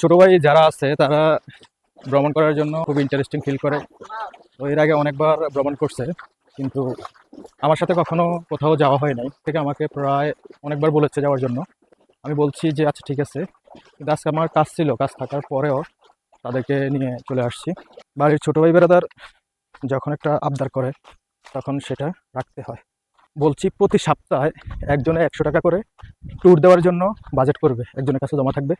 ছোট ভাই যারা আছে, তারা ভ্রমণ করার জন্য খুব ইন্টারেস্টিং ফিল করে। তো এর আগে অনেকবার ভ্রমণ করছে, কিন্তু আমার সাথে কখনো কোথাও যাওয়া হয় নাই। থেকে আমাকে প্রায় অনেকবার বলেছে যাওয়ার জন্য। আমি বলছি যে আচ্ছা ঠিক আছে। কিন্তু আজকে আমার কাজ ছিল, কাজ থাকার পরেও তাদেরকে নিয়ে চলে আসছি। বাড়ির ছোটো ভাই বেড়াদার যখন একটা আবদার করে, তখন সেটা রাখতে হয়। বলছি, প্রতি সপ্তাহে একজনে একশো টাকা করে ট্যুর দেওয়ার জন্য বাজেট করবে। একজনের কাছে জমা থাকবে।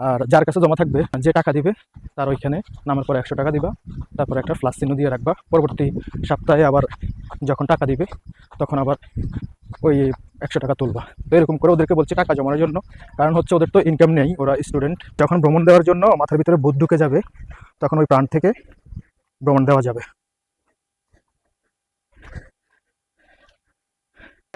আর যার কাছে জমা থাকবে, যে টাকা দিবে, তার ওইখানে নামার পরে একশো টাকা দিবা। তারপর একটা ফ্লাস চিহ্ন দিয়ে রাখবা। পরবর্তী সপ্তাহে আবার যখন টাকা দিবে, তখন আবার ওই একশো টাকা তুলবা। তো এরকম করে ওদেরকে বলছি টাকা জমানোর জন্য। কারণ হচ্ছে ওদের তো ইনকাম নেই, ওরা স্টুডেন্ট যখন ভ্রমণ দেওয়ার জন্য মাথার ভিতরে বুধ ঢুকে যাবে, তখন ওই প্রাণ থেকে ভ্রমণ দেওয়া যাবে।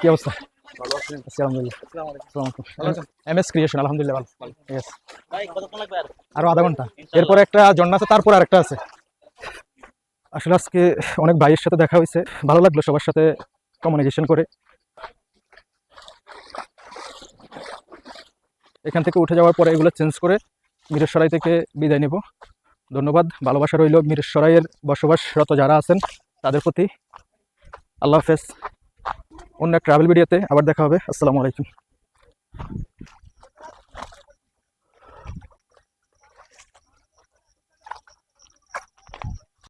কি অবস্থা? আলহামদুলিল্লাহ এম এস ক্রিয়েশন আলহামদুলিল্লাহ ভালো। Yes. ভাই কতক্ষণ লাগবে আর? আরও আধা ঘণ্টা। এরপরে একটা জন্না আছে তারপরে আরেকটা আছে। আসলে আজকে অনেক ভাইয়ের সাথে দেখা হয়েছে। ভালো লাগল সবার সাথে কমিউনিকেশন করে। এখান থেকে উঠে যাওয়ার পরে এগুলো চেঞ্জ করে মিরেশ্বরাই থেকে বিদায় নেব। ধন্যবাদ, ভালোবাসা রইল মিরেশ্বরাইয়ের বসবাসরত যারা আছেন তাদের প্রতি। আল্লাহ হাফেজ। অন্য ট্রাভেল ভিডিওতে আবার দেখা হবে। আসসালামু আলাইকুম।